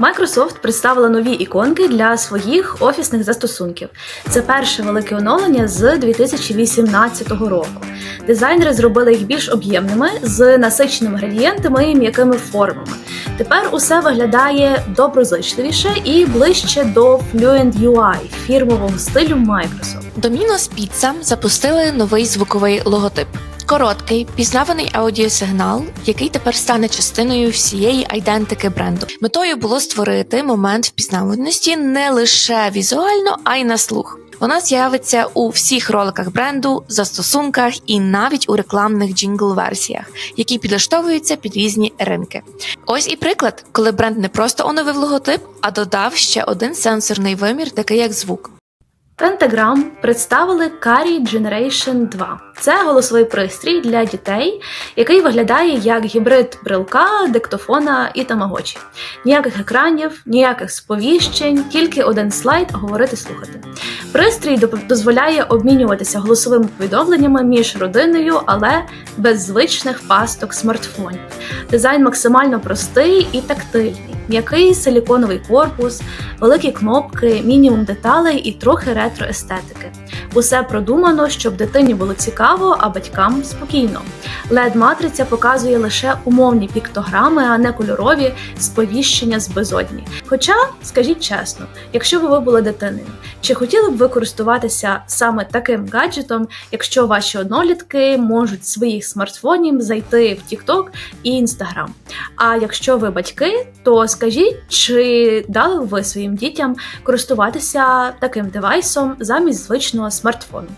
Microsoft представила нові іконки для своїх офісних застосунків. Це перше велике оновлення з 2018 року. Дизайнери зробили їх більш об'ємними з насиченими градієнтами і м'якими формами. Тепер усе виглядає доброзичливіше і ближче до Fluent UI фірмового стилю Microsoft. Domino's Pizza запустили новий звуковий логотип. Короткий, пізнаваний аудіосигнал, який тепер стане частиною всієї айдентики бренду. Метою було створити момент впізнаваності не лише візуально, а й на слух. Вона з'явиться у всіх роликах бренду, застосунках і навіть у рекламних джингл-версіях, які підлаштовуються під різні ринки. Ось і приклад, коли бренд не просто оновив логотип, а додав ще один сенсорний вимір, такий як звук. Pentagram представили Carry Generation 2. Це голосовий пристрій для дітей, який виглядає як гібрид брелка, диктофона і тамагочі. Ніяких екранів, ніяких сповіщень, тільки один слайд говорити слухати. Пристрій дозволяє обмінюватися голосовими повідомленнями між родиною, але без звичних пасток смартфонів. Дизайн максимально простий і тактильний, м'який силіконовий корпус, великі кнопки, мінімум деталей і трохи ретро-естетики. Усе продумано, щоб дитині було цікаво, а батькам спокійно. led матриця показує лише умовні піктограми, а не кольорові сповіщення з безодні. Хоча, скажіть чесно, якщо б ви були дитиною, чи хотіли б ви користуватися саме таким гаджетом, якщо ваші однолітки можуть своїх смартфонів зайти в TikTok і Instagram? А якщо ви батьки, то скажіть, чи дали ви своїм дітям користуватися таким девайсом замість звичного смартфону?